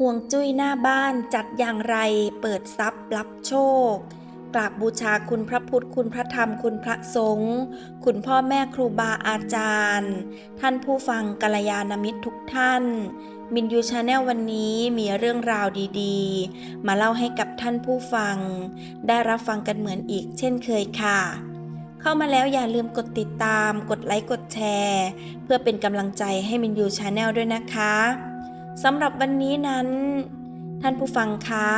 ห่วงจุ้ยหน้าบ้านจัดอย่างไรเปิดทรัพย์รับโชค กราบบูชาคุณพระพุทธคุณพระธรรมคุณพระสงฆ์คุณพ่อแม่ครูบาอาจารย์ ท่านผู้ฟังกัลยาณมิตรทุกท่าน มินยูชาแนลวันนี้มีเรื่องราวดีๆ มาเล่าให้กับท่านผู้ฟัง ได้รับฟังกันเหมือนอีกเช่นเคยค่ะเข้ามาแล้วอย่าลืมกดติดตาม กดไลค์ กดแชร์ เพื่อเป็นกำลังใจให้มินยูชาแนลด้วยนะคะ สำหรับวันนี้นั้น ท่านผู้ฟังคะ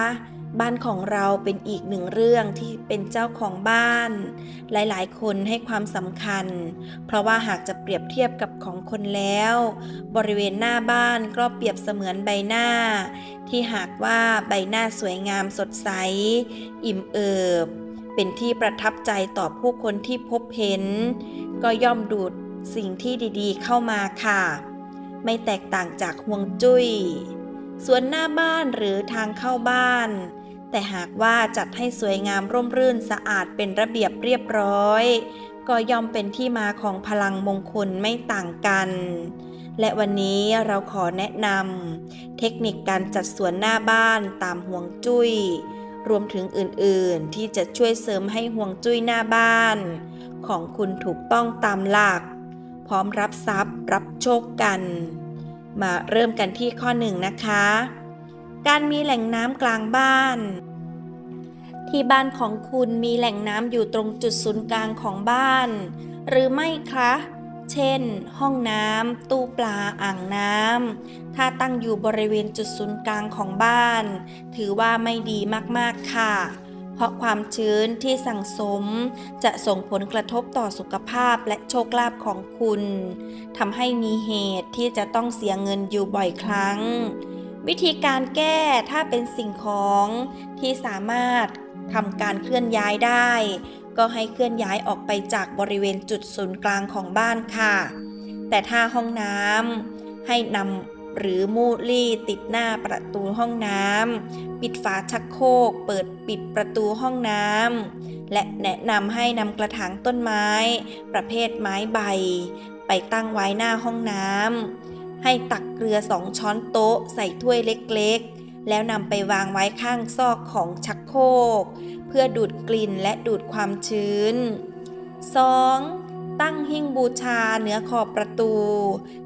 บ้านของเราเป็นอีกหนึ่งเรื่องที่เป็นเจ้าของบ้าน หลายๆ คนให้ความสำคัญ เพราะว่าหากจะเปรียบเทียบกับของคนแล้ว บริเวณหน้าบ้านก็เปรียบเสมือนใบหน้า ที่หากว่าใบหน้าสวยงามสดใส อิ่มเอิบ เป็นที่ประทับใจต่อผู้คนที่พบเห็น ก็ย่อมดูดสิ่งที่ดีๆ เข้ามาค่ะ ไม่แตกต่างจากห่วงจุย้ยสวนหน้าบ้านหรือทางเข้าบ้าน แต่หากว่าจัดให้สวยงามร่มรื่นสะอาดเป็นระเบียบเรียบร้อย ก็ย่อมเป็นที่มาของพลังมงคลไม่ต่างกัน และวันนี้เราขอแนะนำเทคนิคการจัดสวนหน้าบ้านตามห่วงจุย้ยรวมถึงอื่นๆ ที่จะช่วยเสริมให้ห่วงจุ้ยหน้าบ้าน ของคุณถูกต้องตามหลัก พร้อมรับทรัพย์ รับโชคกัน มาเริ่มกันที่ข้อหนึ่งนะคะ การมีแหล่งน้ำกลางบ้าน ที่บ้านของคุณมีแหล่งน้ำอยู่ตรงจุดศูนย์กลางของบ้าน หรือไม่คะเช่น ห้องน้ำตู้ปลาอ่างน้ำถ้าตั้งอยู่บริเวณจุดศูนย์กลางของบ้าน ถือว่าไม่ดีมากๆค่ะ เพราะความชื้นที่สั่งสม จะส่งผลกระทบต่อสุขภาพและโชคลาภของคุณทำให้มีเหตุที่จะต้องเสียเงินอยู่บ่อยครั้ง วิธีการแก้ถ้าเป็นสิ่งของที่สามารถทำการเคลื่อนย้ายได้ ก็ให้เคลื่อนย้ายออกไปจากบริเวณจุดศูนย์กลางของบ้านค่ะ แต่ถ้าห้องน้ำให้นำ หรือมูลี่ติดหน้าประตูห้องน้ำปิดฝาชักโครกเปิดปิดประตูห้องน้ำและแนะนำให้นำกระถางต้นไม้ ประเภทไม้ใบ ไปตั้งไว้หน้าห้องน้ำให้ตักเกลือสองช้อนโต๊ะใส่ถ้วยเล็กๆ แล้วนำไปวางไว้ข้างซอกของชักโครก เพื่อดูดกลิ่นและดูดความชื้น 2. ตั้งหิ้งบูชาเหนือขอบประตู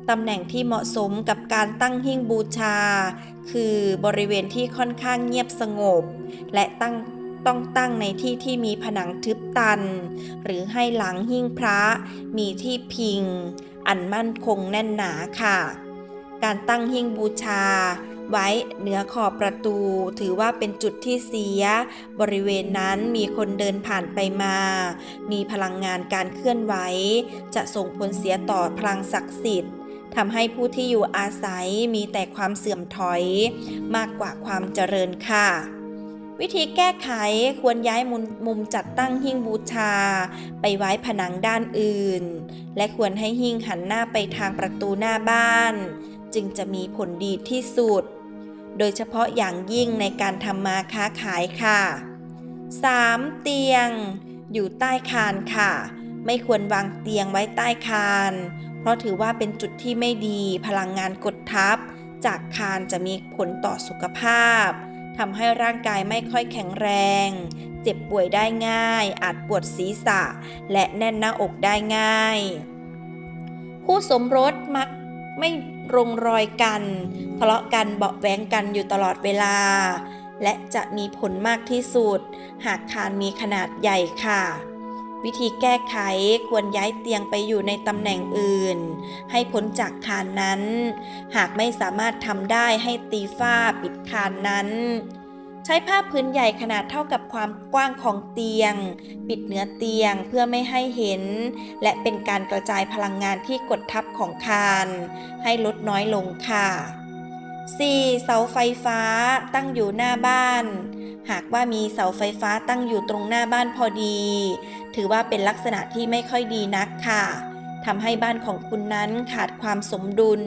ตำแหน่งที่เหมาะสมกับการตั้งหิ้งบูชา คือบริเวณที่ค่อนข้างเงียบสงบ และตั้งต้องตั้งในที่ที่มีผนังทึบตัน หรือให้หลังหิ้งพระมีที่พิง อันมั่นคงแน่นหนาค่ะ การตั้งหิ้งบูชา ไว้เหนือขอบประตู ถือว่าเป็นจุดที่เสีย บริเวณนั้นมีคนเดินผ่านไปมา มีพลังงานการเคลื่อนไหว จะส่งผลเสียต่อพลังศักดิ์สิทธิ์ทำให้ผู้ที่อยู่อาศัยมีแต่ความเสื่อมถอย มากกว่าความเจริญค่ะ วิธีแก้ไขควรย้ายมุมมุมจัดตั้งหิ้งบูชา ไปไว้ผนังด้านอื่น และควรให้หิ้งหันหน้าไปทางประตูหน้าบ้าน จึงจะมีผลดีที่สุด โดยเฉพาะอย่างยิ่งในการทำมาค้าขายค่ะ 3. เตียง อยู่ใต้คานค่ะ ไม่ควรวางเตียงไว้ใต้คาน เพราะถือว่าเป็นจุดที่ไม่ดีพลังงานกดทับ จากคานจะมีผลต่อสุขภาพทำให้ร่างกายไม่ค่อยแข็งแรง เจ็บป่วยได้ง่าย อาจปวดศีรษะ และแน่นหน้าอกได้ง่าย คู่สมรสมักไม่ รงรอยกัน ทะเลาะกันเบาะแว้งกันอยู่ตลอดเวลา และจะมีผลมากที่สุด หากคานมีขนาดใหญ่ค่ะ วิธีแก้ไขควรย้ายเตียงไปอยู่ในตำแหน่งอื่น ให้พ้นจากคานนั้น หากไม่สามารถทำได้ให้ตีฝ้าปิดคานนั้น ใช้ผ้าพื้นใหญ่ขนาดเท่ากับความกว้างของเตียง ปิดเนื้อเตียงเพื่อไม่ให้เห็น และเป็นการกระจายพลังงานที่กดทับของคาน ให้ลดน้อยลงค่ะ 4. เสาไฟฟ้าตั้งอยู่หน้าบ้าน หากว่ามีเสาไฟฟ้าตั้งอยู่ตรงหน้าบ้านพอดี ถือว่าเป็นลักษณะที่ไม่ค่อยดีนักค่ะทำให้บ้านของคุณนั้นขาดความสมดุล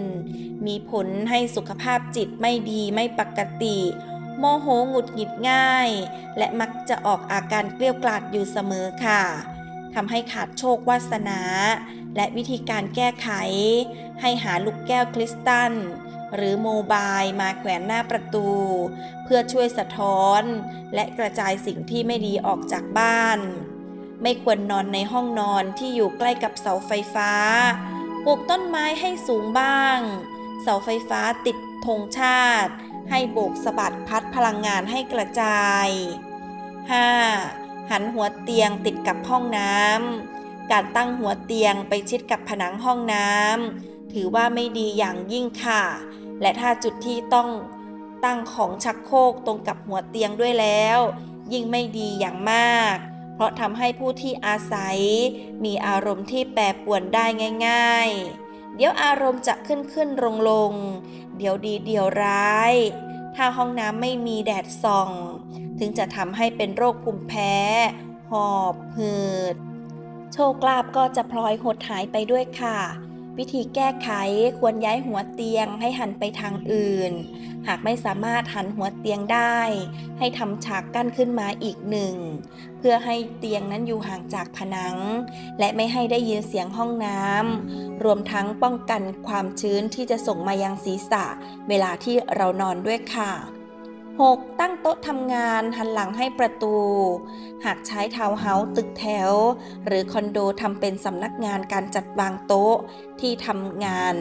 มีผลให้สุขภาพจิตไม่ดีไม่ปกติ โมโหหงุดหงิดง่าย และมักจะออกอาการเกลี้ยวกล่อดอยู่เสมอค่ะทำให้ขาดโชควาสนา และวิธีการแก้ไข ให้หาลูกแก้วคริสตัล หรือโมบายมาแขวนหน้าประตู เพื่อช่วยสะท้อน และกระจายสิ่งที่ไม่ดีออกจากบ้าน ไม่ควรนอนในห้องนอนที่อยู่ใกล้กับเสาไฟฟ้า ปลูกต้นไม้ให้สูงบ้าง เสาไฟฟ้าติดธงชาติ ให้โบกสะบัดพัดพลังงานให้กระจาย 5. หันหัวเตียงติดกับห้องน้ำ การตั้งหัวเตียงไปชิดกับผนังห้องน้ำถือว่าไม่ดีอย่างยิ่งค่ะ และถ้าจุดที่ต้องตั้งของชักโครกตรงกับหัวเตียงด้วยแล้ว ยิ่งไม่ดีอย่างมาก เพราะทำให้ผู้ที่อาศัย มีอารมณ์ที่แปรปรวนได้ง่าย ๆ เดี๋ยวอารมณ์จะขึ้นขึ้นลงลง เดี๋ยวดีเดี๋ยวร้าย ถ้าห้องน้ำไม่มีแดดส่อง ถึงจะทำให้เป็นโรคภูมิแพ้ หอบหืด โชคลาภก็จะพลอยหดหายไปด้วยค่ะ วิธีแก้ไขควรย้ายหัวเตียงให้หันไปทางอื่น หากไม่สามารถหันหัวเตียงได้ ให้ทำฉากกั้นขึ้นมาอีกหนึ่ง เพื่อให้เตียงนั้นอยู่ห่างจากผนัง และไม่ให้ได้ยินเสียงห้องน้ำรวมทั้งป้องกันความชื้นที่จะส่งมายังศีรษะ เวลาที่เรานอนด้วยค่ะ 6. ตั้งโต๊ะทำงานหันหลังให้ประตู หากใช้ทาวน์เฮาส์ตึกแถว หรือคอนโดทำเป็นสำนักงานการจัดวางโต๊ะที่ทำงาน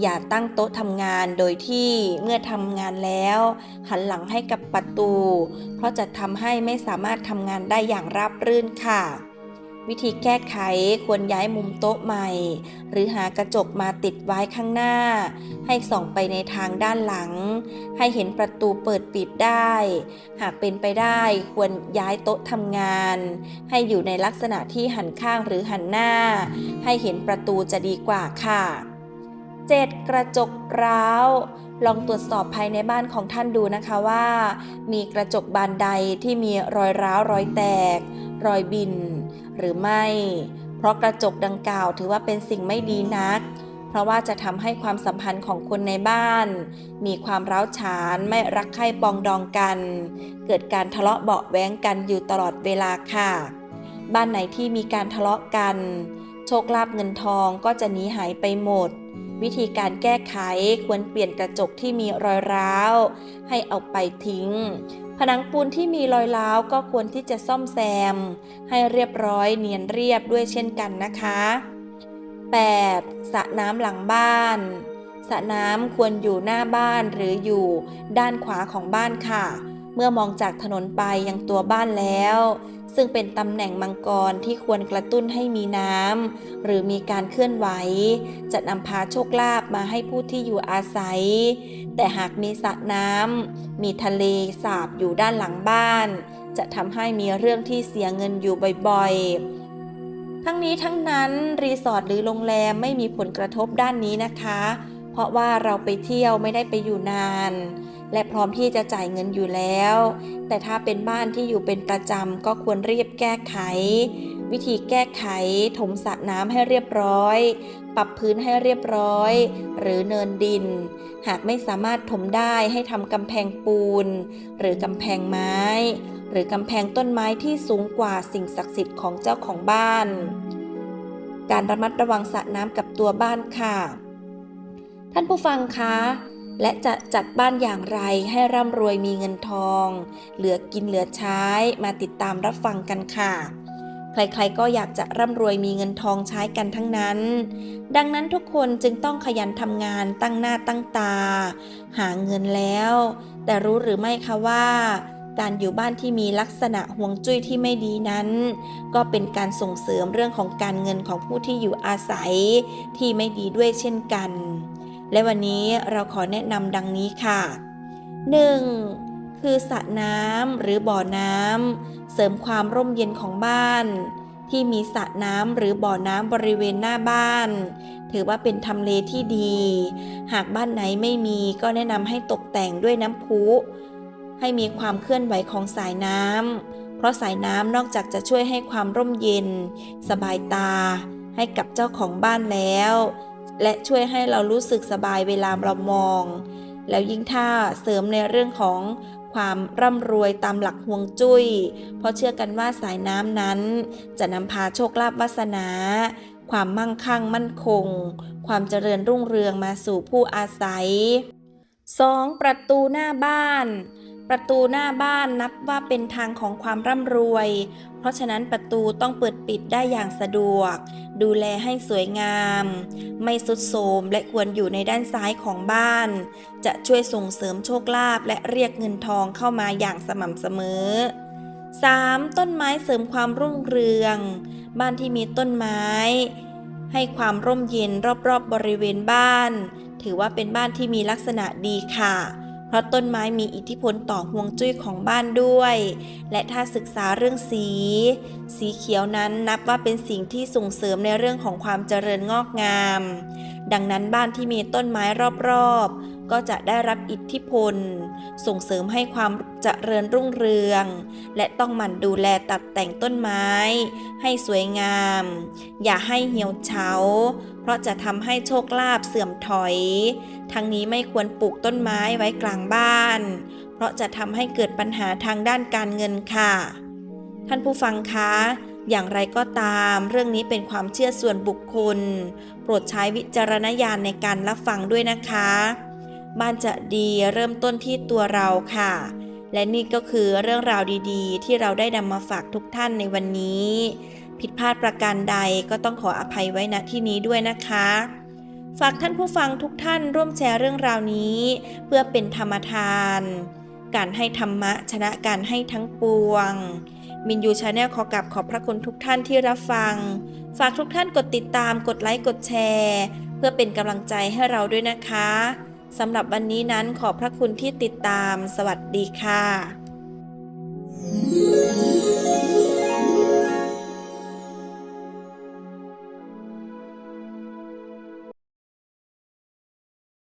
อย่าตั้งโต๊ะทำงานโดยที่เมื่อทำงานแล้ว หันหลังให้กับประตู เพราะจะทำให้ไม่สามารถทำงานได้อย่างราบรื่นค่ะ วิธีแก้ไขควรย้ายมุมโต๊ะใหม่ หรือหากระจกมาติดไว้ข้างหน้า ให้ส่องไปในทางด้านหลัง ให้เห็นประตูเปิดปิดได้ หากเป็นไปได้ควรย้ายโต๊ะทำงาน ให้อยู่ในลักษณะที่หันข้างหรือหันหน้า ให้เห็นประตูจะดีกว่าค่ะ 7. กระจกร้าวลองตรวจสอบภายในบ้านของท่านดูนะคะว่า มีกระจกบานใดที่มีรอยร้าวรอยแตก รอยบิน หรือไม่ เพราะกระจกดังกล่าวถือว่าเป็นสิ่งไม่ดีนัก เพราะว่าจะทำให้ความสัมพันธ์ของคนในบ้าน มีความร้าวฉานไม่รักใคร่ปองดองกัน เกิดการทะเลาะเบาะแว้งกันอยู่ตลอดเวลาค่ะ บ้านไหนที่มีการทะเลาะกัน โชคลาภเงินทองก็จะหนีหายไปหมดวิธีการแก้ไขควรเปลี่ยนกระจกที่มีรอยร้าว ให้เอาไปทิ้ง ผนังปูนที่มีรอยร้าวก็ควรที่จะซ่อมแซม ให้เรียบร้อยเนียนเรียบด้วยเช่นกันนะคะ 8. สระน้ำหลังบ้านสระน้ำควรอยู่หน้าบ้านหรืออยู่ด้านขวาของบ้านค่ะ เมื่อมองจากถนนไปยังตัวบ้านแล้ว ซึ่งเป็นตำแหน่งมังกรที่ควรกระตุ้นให้มีน้ำหรือมีการเคลื่อนไหว จะนำพาโชคลาภมาให้ผู้ที่อยู่อาศัย แต่หากมีสระน้ำมีทะเลสาบอยู่ด้านหลังบ้าน จะทำให้มีเรื่องที่เสียเงินอยู่บ่อยๆ ทั้งนี้ทั้งนั้นรีสอร์ทหรือโรงแรมไม่มีผลกระทบด้านนี้นะคะ เพราะว่าเราไปเที่ยวไม่ได้ไปอยู่นาน และพร้อมที่จะจ่ายเงินอยู่แล้ว แต่ถ้าเป็นบ้านที่อยู่เป็นประจำก็ควรรีบแก้ไข วิธีแก้ไข ถมสระน้ำให้เรียบร้อย ปรับพื้นให้เรียบร้อย หรือเนินดิน หากไม่สามารถถมได้ให้ทำกำแพงปูน หรือกำแพงไม้ หรือกำแพงต้นไม้ที่สูงกว่าสิ่งศักดิ์สิทธิ์ของเจ้าของบ้าน การระมัดระวังสระน้ำกับตัวบ้านค่ะ ท่านผู้ฟังคะ และจะจัดบ้านอย่างไรให้ร่ำรวยมีเงินทอง เหลือกินเหลือใช้มาติดตามรับฟังกันค่ะ ใครๆก็อยากจะร่ำรวยมีเงินทองใช้กันทั้งนั้น ดังนั้นทุกคนจึงต้องขยันทำงานตั้งหน้าตั้งตา หาเงินแล้ว แต่รู้หรือไม่คะว่าการอยู่บ้านที่มีลักษณะห่วงจุ้ยที่ไม่ดีนั้น ก็เป็นการส่งเสริมเรื่องของการเงินของผู้ที่อยู่อาศัยที่ไม่ดีด้วยเช่นกัน และวันนี้เราขอแนะนำดังนี้ค่ะ 1. คือสระน้ำหรือบ่อน้ำเสริมความร่มเย็นของบ้าน ที่มีสระน้ำหรือบ่อน้ำบริเวณหน้าบ้าน ถือว่าเป็นทำเลที่ดี หากบ้านไหนไม่มีก็แนะนำให้ตกแต่งด้วยน้ำพุ ให้มีความเคลื่อนไหวของสายน้ำเพราะสายน้ำนอกจากจะช่วยให้ความร่มเย็น สบายตา ให้กับเจ้าของบ้านแล้ว และช่วยให้เรารู้สึกสบายเวลาเรามอง แล้วยิ่งถ้าเสริมในเรื่องของความร่ำรวยตามหลักฮวงจุย้ย เพราะเชื่อกันว่าสายน้ำนั้น จะนำพาโชคลาภวาสนา ความมั่งคั่งมั่นคง ความเจริญรุ่งเรืองมาสู่ผู้อาศัย 2. ประตูหน้าบ้าน ประตูหน้าบ้านนับว่าเป็นทางของความร่ำรวย เพราะฉะนั้นประตูต้องเปิดปิดได้อย่างสะดวก ดูแลให้สวยงาม ไม่สุดโทมและควรอยู่ในด้านซ้ายของบ้าน จะช่วยส่งเสริมโชคลาภและเรียกเงินทองเข้ามาอย่างสม่ำเสมอ 3. ต้นไม้เสริมความรุ่งเรือง บ้านที่มีต้นไม้ ให้ความร่มเย็นรอบๆบบริเวณบ้าน ถือว่าเป็นบ้านที่มีลักษณะดีค่ะ ราะต้นไม้มีอิทธิพลต่อห่วงจุ้ยของบ้านด้วย และถ้าศึกษาเรื่องสี สีเขียวนั้นนับว่าเป็นสิ่งที่ส่งเสริมในเรื่องของความเจริญงอกงาม ดังนั้นบ้านที่มีต้นไม้รอบๆ ก็จะได้รับอิทธิพล ส่งเสริมให้ความเจริญรุ่งเรือง และต้องหมั่นดูแลตัดแต่งต้นไม้ ให้สวยงาม อย่าให้เหี่ยวเฉา เพราะจะทำให้โชคลาภเสื่อมถอย ทั้งนี้ไม่ควรปลูกต้นไม้ไว้กลางบ้าน เพราะจะทำให้เกิดปัญหาทางด้านการเงินค่ะ ท่านผู้ฟังคะอย่างไรก็ตาม เรื่องนี้เป็นความเชื่อส่วนบุคคล โปรดใช้วิจารณญาณในการรับฟังด้วยนะคะ บ้านจะดีเริ่มต้นที่ตัวเราค่ะ และนี่ก็คือเรื่องราวดีๆ ที่เราได้นำมาฝากทุกท่านในวันนี้ ผิดพลาดประการใดก็ต้องขออภัยไว้ณที่นี้ด้วยนะคะ ฝากท่านผู้ฟังทุกท่านร่วมแชร์เรื่องราวนี้ เพื่อเป็นธรรมทาน การให้ธรรมะชนะการให้ทั้งปวง มินยูชาแนลขอกลับขอบพระคุณทุกท่านที่รับฟัง ฝากทุกท่านกดติดตามกดไลค์กดแชร์ เพื่อเป็นกำลังใจให้เราด้วยนะคะ สำหรับวันนี้นั้นขอบพระคุณที่ติดตาม สวัสดีค่ะ